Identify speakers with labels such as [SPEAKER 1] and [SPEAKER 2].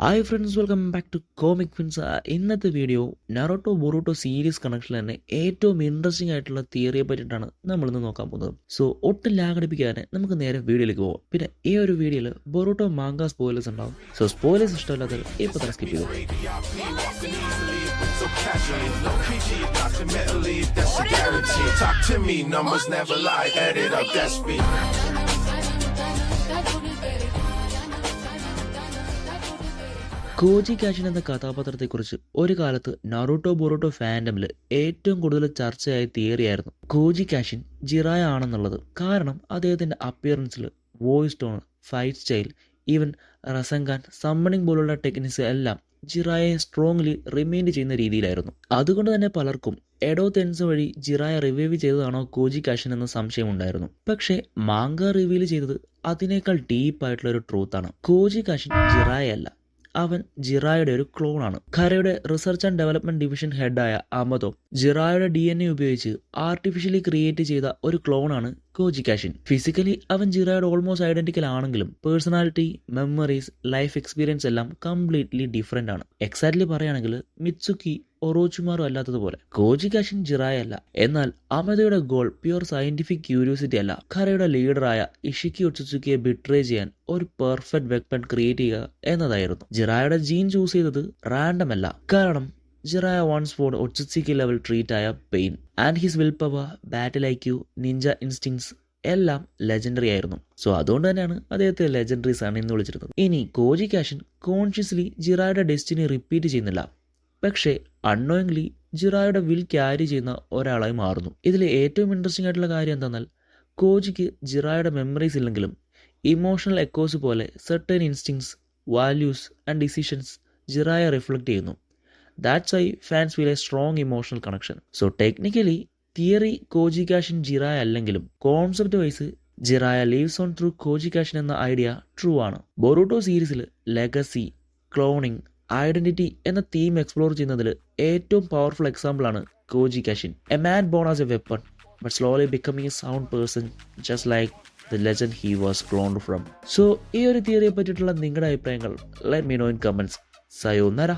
[SPEAKER 1] Hi friends welcome back to comic fins ഇന്നത്തെ video Naruto Boruto series connection തന്നെ ഏറ്റവും interesting ആയിട്ടുള്ള തിയറിയെ പറ്റിയിട്ടാണ് നമ്മളിന്ന് നോക്കാൻ പോകുന്നത്. സോ ഒട്ടും ലാഗടിപ്പിക്കാതെ നമുക്ക് നേരെ വീഡിയോയിലേക്ക് പോകാം പിന്നെ ഈ ഒരു വീഡിയോയിൽ ബൊറോട്ടോ മാങ്ക സ്പോയിലേഴ്സ് ഉണ്ടാവും. സോ സ്പോയിലേഴ്സ് ഇഷ്ടമില്ലാത്തവർ ഇപ്പോൾ തന്നെ സ്കിപ്പ് ചെയ്തു. കോജി കാഷിൻ എന്ന കഥാപാത്രത്തെക്കുറിച്ച് ഒരു കാലത്ത് നറൂട്ടോ ബൊറോട്ടോ ഫാൻഡമിൽ ഏറ്റവും കൂടുതൽ ചർച്ചയായ തിയറിയായിരുന്നു കോജി കാഷിൻ ജിറായ ആണെന്നുള്ളത്. കാരണം അദ്ദേഹത്തിന്റെ അപ്പിയറൻസിൽ voice tone fight style even Rasengan summoning പോലുള്ള ടെക്നിക്സ് എല്ലാം ജിറായെ സ്ട്രോങ്ലി റിമൈൻഡ് ചെയ്യുന്ന രീതിയിലായിരുന്നു. അതുകൊണ്ട് തന്നെ പലർക്കും എഡോ തെൻസ് വഴി ജിറായ റിവൈവ് ചെയ്തതാണോ കോജി കാഷൻ എന്ന സംശയമുണ്ടായിരുന്നു പക്ഷേ മാങ്ക റിവീൽ ചെയ്തത് അതിനേക്കാൾ ഡീപ്പായിട്ടുള്ള ഒരു ട്രൂത്താണ് കോജി കാഷൻ ജിറായ അല്ല അവൻ ജിറായുടെ ഒരു ക്ലോണാണ് ഖരയുടെ റിസർച്ച് ആൻഡ് ഡെവലപ്മെന്റ് ഡിവിഷൻ ഹെഡായ അമതോ ജിറായുടെ ഡി എൻ എ ഉപയോഗിച്ച് ആർട്ടിഫിഷ്യലി ക്രിയേറ്റ് ചെയ്ത ഒരു ക്ലോണാണ് കോജി കാഷിൻ. ഫിസിക്കലി അവൻ ജിറായുടെ ഓൾമോസ്റ്റ് ഐഡന്റിക്കൽ ആണെങ്കിലും പേഴ്സണാലിറ്റി മെമ്മറീസ് ലൈഫ് എക്സ്പീരിയൻസ് എല്ലാം കംപ്ലീറ്റ്ലി ഡിഫറെന്റ് ആണ്. എക്സാക്ട്ലി പറയുകയാണെങ്കിൽ മിത്സുക്കി ഒറോച്ചുമാറോ അല്ലാത്തതുപോലെ കോജി കാഷിൻ ജിറായ അല്ല. എന്നാൽ അമതയുടെ ഗോൾ പ്യുവർ സയന്റിഫിക് ക്യൂരിയോസിറ്റി അല്ല. ഖരയുടെ ലീഡറായ ഇഷിക്കി ഒച്ചുസുക്കിയെ ബിട്രേ ചെയ്യാൻ ഒരു പെർഫെക്റ്റ് വെപ്പൺ ക്രിയേറ്റ് ചെയ്യുക എന്നതായിരുന്നു. ജിറായുടെ ജീൻ ചൂസ് ചെയ്തത് റാൻഡം അല്ല. കാരണം ജിറായ വൺസ് സ്പോൺ ഒച്ചുസിക്കി ലെവൽ ട്രീറ്റ് ആയ Pain. And his will power battle IQ ninja instincts എല്ലാം ലെജൻഡറി ആയിരുന്നു. സോ അതുകൊണ്ട് തന്നെയാണ് അദ്ദേഹത്തെ ലെജൻഡറി ആണ് എന്ന് വിളിച്ചിരുന്നത്. ഇനി കോജി കാഷൻ കോൺഷ്യസ്ലി ജിറായുടെ ഡെസ്റ്റിനി റിപ്പീറ്റ് ചെയ്യുന്നില്ല. പക്ഷേ അൺനോയിങ്ലി ജിറായുടെ വിൽ ക്യാരി ചെയ്യുന്ന ഒരാളായി മാറുന്നു. ഇതിൽ ഏറ്റവും ഇൻട്രസ്റ്റിംഗ് ആയിട്ടുള്ള കാര്യം എന്തെന്നാൽ കോജിക്ക് ജിറായുടെ മെമ്മറീസ് ഇല്ലെങ്കിലും ഇമോഷണൽ എക്കോസ് പോലെ certain instincts values and decisions Jiraiya reflect ചെയ്യുന്നു. That's why fans feel a strong emotional connection so technically theory Koji Kashin Jiraiya അല്ലെങ്കിലും concept wise Jiraiya lives on through Koji Kashin എന്ന idea true ആണ്. Boruto സീരീസിൽ legacy cloning identity എന്ന theme explore ചെയ്യുന്നതിൽ ഏറ്റവും powerful example ആണ് Koji Kashin a man born as a weapon but slowly becoming a sound person just like the legend he was cloned from so ഈ ഒരു തിയറിയെ പറ്റിയിട്ടുള്ള നിങ്ങളുടെ അഭിപ്രായങ്ങൾ let me know in comments sayonara